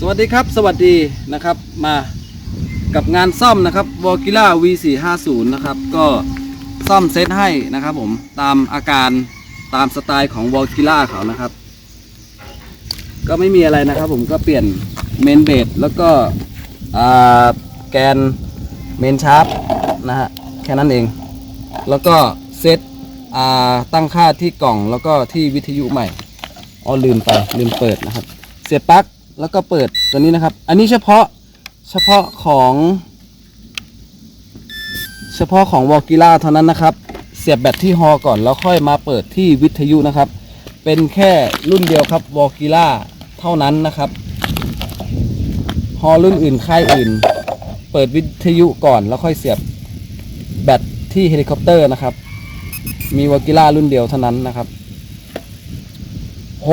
สวัสดีครับ สวัสดีนะครับมากับงานซ่อมนะครับ v o g i l a V450 นะครับ ก็ซ่อมเซตให้นะครับผมตามอาการตามสไตล์ของ v o g i l a เขานะครับ ก็ไม่มีอะไรนะครับผมก็เปลี่ยนเมนเบดแล้วก็แกนเมนชาร์ปนะฮะแค่นั้นเอง แล้วก็เซตตั้งค่าที่กล่องแล้วก็ที่วิทยุใหม่อ๋อลืมไปลืมเปิดนะครับ เสียบปลั๊ก แล้วก็เปิดตัวนี้นะครับ อันนี้เฉพาะเฉพาะของ เฉพาะของวอลกิล่าเท่านั้นนะครับ เสียบแบตที่ฮอก่อนแล้วค่อยมาเปิดที่วิทยุนะครับ เป็นแค่รุ่นเดียวครับวอลกิล่าเท่านั้นนะครับ ฮอรุ่นอื่นค่ายอื่น เปิดวิทยุก่อนแล้วค่อยเสียบแบตที่เฮลิคอปเตอร์นะครับ มีวอลกิล่ารุ่นเดียวเท่านั้นนะครับโฮ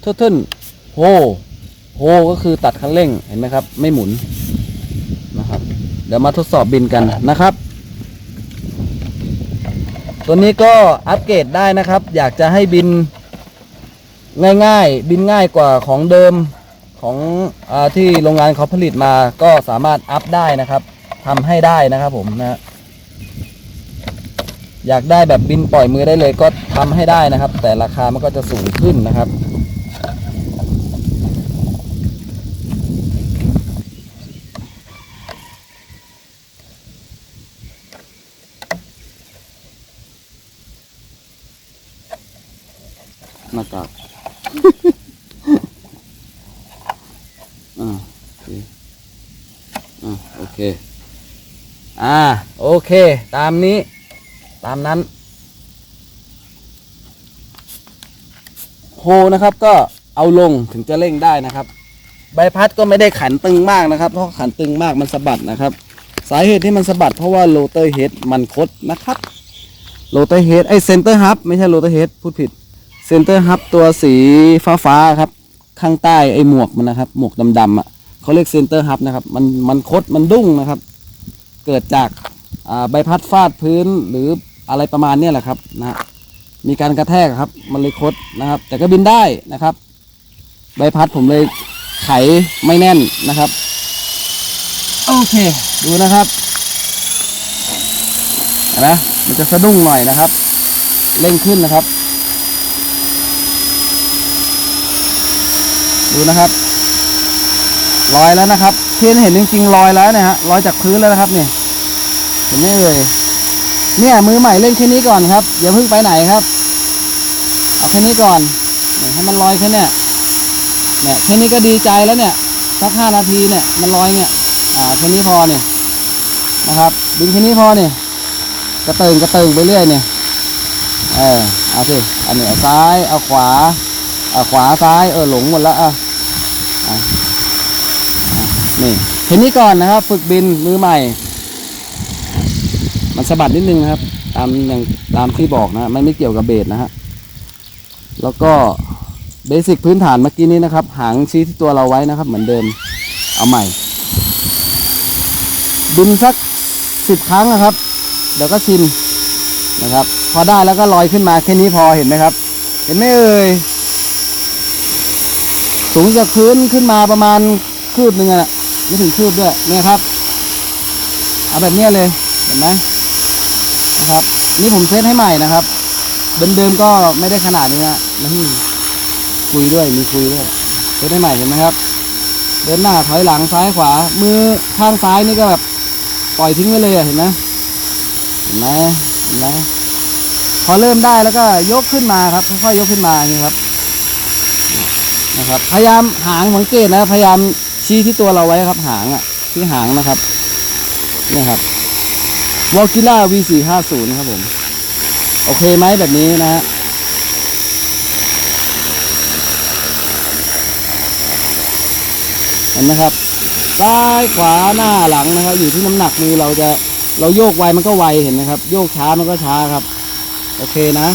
เทิร์เทิลโฮ โฮก็คือตัดคันเร่งเห็นไหมครับ ไม่หมุนนะครับ เดี๋ยวมาทดสอบบินกันนะครับ ตัวนี้ก็อัปเกรดได้นะครับ อยากจะให้บินง่ายๆ บินง่ายกว่าของเดิมของอที่โรงงานเขาผลิตมาก็สามารถอัพได้นะครับทำให้ได้นะครับผมนะอยากได้แบบบินปล่อยมือได้เลยก็ทำให้ได้นะครับ แต่ราคามันก็จะสูงขึ้นนะครับ หน้ากากอ่าโอเคอ่าโอเคอ่าโอเค ตามนี้ ตามนั้น โฮนะครับก็เอาลงถึงจะเร่งได้นะครับ ใบพัดก็ไม่ได้ขันตึงมากนะครับ เพราะขันตึงมากมันสะบัดนะครับ สาเหตุที่มันสะบัดเพราะว่าโรเตอร์เฮดมันคดนะครับโรเตอร์เฮดไอเซนเตอร์ฮับไม่ใช่โรเตอร์เฮดพูดผิด เซนเตอร์ฮับตัวสีฟ้าฟ้าครับ ข้างใต้ไอ้หมวกมันนะครับ หมวกดำๆอะเขาเรียกเซนเตอร์ฮับนะครับ มันมันคดมันดุ้งนะครับ เกิดจากใบพัดฟาดพื้นหรืออะไรประมาณเนี้แหละครับนะฮะมีการกระแทกครับ มันเลยคดนะครับ แต่ก็บินได้นะครับ ใบพัดผมเลยไขไม่แน่นนะครับ โอเค ดูนะครับนไหมมันจะสะดุ้งหน่อยนะครับ เร่งขึ้นนะครับ ดูนะครับลอยแล้วนะครับเทียนเห็นจริงๆลอยแล้วเนะฮะลอยจากพื้นแล้วนะครับเนี่ยเห็นไหมเอ่ยเนี่ยมือใหม่เล่นแค่นี้ก่อนครับอย่าเพิ่งไปไหนครับเอาแค่นี้ก่อนเนี่ยให้มันลอยแค่เนี้ยเนี่ยแค่นี้ก็ดีใจแล้วเนี่ยสักห้านาทีเนี่ยมันลอยเนี่ยอ่าแค่นี้พอเนี่ยนะครับดึงแค่นี้พอเนี่ยกระเติงกระเติงไปเรื่อยเนี่ยเออเอาสิอันนี้เอาซ้ายเอาขวา อะขวาซ้ายเออหลงหมดแล้วอะอะนี่เห็นนี้ก่อนนะครับ ฝึกบินมือใหม่ มันสะบัดนิดนึงนะครับ ตามอย่างตามที่บอกนะไมันไม่เกี่ยวกับเบสนะฮะแล้วก็เบสิกพื้นฐานเมื่อกี้นี้นะครับ หางชี้ที่ตัวเราไว้นะครับ เหมือนเดิมเอาใหม่ บินสักสิบครั้งนะครับ เดี๋ยวก็ชินนะครับ พอได้แล้วก็ลอยขึ้นมาแค่นี้พอเห็นไหมครับ เห็นไหมเอ่ย สูงจากพื้นขึ้นมาประมาณคืบหนึ่งอะไม่ถึงคืบด้วยเนี่ยครับ เอาแบบนี้เลยเห็นไหมนะครับ นี่ผมเซตให้ใหม่นะครับ เดิมๆก็ไม่ได้ขนาดนี้นะนี่คุยด้วยมีคุยด้วยเซตให้ใหม่เห็นไหมครับ เดินหน้าถอยหลังซ้ายขวา มือข้างซ้ายนี่ก็แบบปล่อยทิ้งไว้เลยอะเห็นไหมเห็นไหมเห็นไหมพอเริ่มได้แล้วก็ยกขึ้นมาครับค่อยๆยกขึ้นมาอย่างนี้ครับ นะครับ พยายามหางสังเกตนะพยายามชี้ที่ตัวเราไว้ครับ หางอะที่หางนะครับนี่ครับวอลกิล่า V450 ครับผม โอเคไหมแบบนี้นะฮะเห็นไหมครับ ซ้ายขวาหน้าหลังนะครับ อยู่ที่น้ำหนักมือเราจะเราโยกไวมันก็ไวเห็นไหมครับ โยกช้ามันก็ช้าครับ โอเคนะ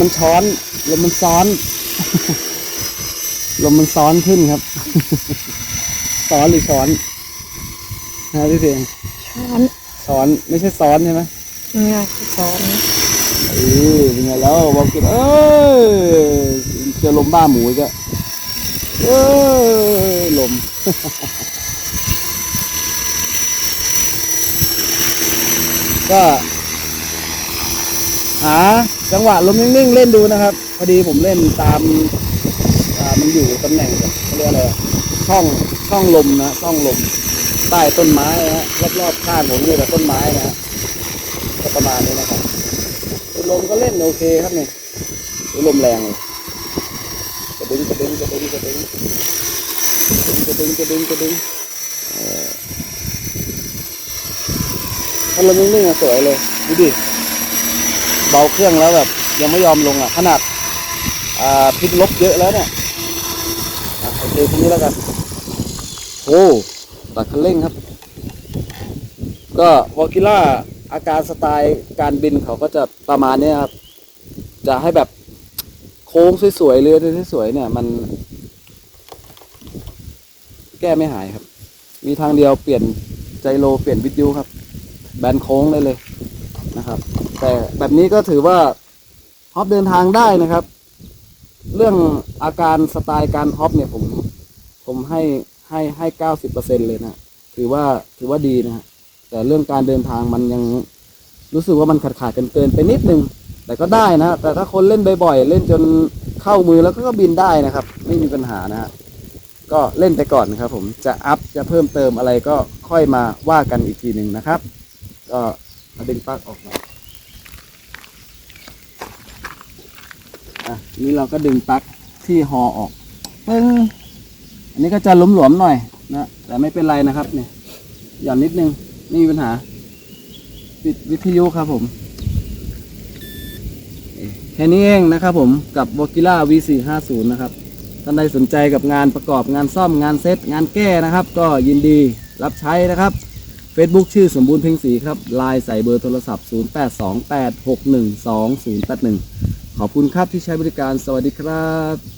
มันช้อนแล้วมันซ้อน ลมมันซ้อนขึ้นครับ ซ้อนหรือช้อนนะพี่เพลงช้อนซ้อนไม่ใช่ซ้อนใช่ไหมเนี่ยช้อนเออเป็นไงแล้วบอกกินเอ้ยเจอลมบ้าหมูอีกอะเอ้ยลมก็ หาจังหวะลมนิ่งๆเล่นดูนะครับ พอดีผมเล่นตามมันอยู่ตำแหน่งเขาเรียกอะไรช่องช่องลมนะช่องลมใต้ต้นไม้นะฮะรอบๆข้างผมเนี่ยแต่ต้นไม้นะฮะก็ประมาณนี้นะครับลมก็เล่นโอเคครับเนี่ยลมแรงเลยกระดึงกระดึงกระดึงกระดึงกระดึงกระดึงกระดึงถ้าลมนิ่งๆอะสวยเลยดูดิ เบาเครื่องแล้วแบบ ยังไม่ยอมลงอะ ขนาดพิกลบเยอะแล้วเนี่ยอะโอเคทีนี้แล้วกันโอ้ตัดคันเร่งครับ ก็วอกิล่าอาการสไตล์การบินเขาก็จะประมาณนี้ครับ จะให้แบบโค้งสวยๆเรือสวยๆเนี่ย มัน แก้ไม่หายครับ มีทางเดียวเปลี่ยนไจโรเปลี่ยนวิทยุครับ แบนโค้งได้เลยนะครับ แต่แบบนี้ก็ถือว่าฮอปเดินทางได้นะครับ เรื่องอาการสไตล์การฮอปเนี่ยผม ผมให้ให้ให้เก้าสิบเปอร์เซ็นเลยนะถือว่าถือว่าดีนะฮะแต่เรื่องการเดินทางมันยังรู้สึกว่ามันขาดขาดเกินเกินไปนิดนึง แต่ก็ได้นะ แต่ถ้าคนเล่นบ่อยๆ เล่นจนเข้ามือแล้วก็บินได้นะครับ ไม่มีปัญหานะฮะก็เล่นไปก่อนนะครับ ผมจะอัพจะเพิ่มเติมอะไรก็ค่อยมาว่ากันอีกทีหนึ่งนะครับ ก็มาดึงปลั๊กออกมา อะนี่เราก็ดึงปลั๊กที่ฮอออกปึ้งอันนี้ก็จะหลวมๆหน่อยนะแต่ไม่เป็นไรนะครับเนี่ยหย่อนนิดนึงไม่มีปัญหา ปิดวิทยุครับผมแค่นี้เองนะครับผมกับ v o g i l a V450 นะครับท่านใดสนใจกับงานประกอบงานซ่อมงานเซตงานแก้นะครับ ก็ยินดีรับใช้นะครับ Facebook ชื่อสมบูรณ์เพ็งศรีครับไลน์ใส่เบอร์โทรศัพท์ 0828612081 ขอบคุณครับที่ใช้บริการสวัสดีครับ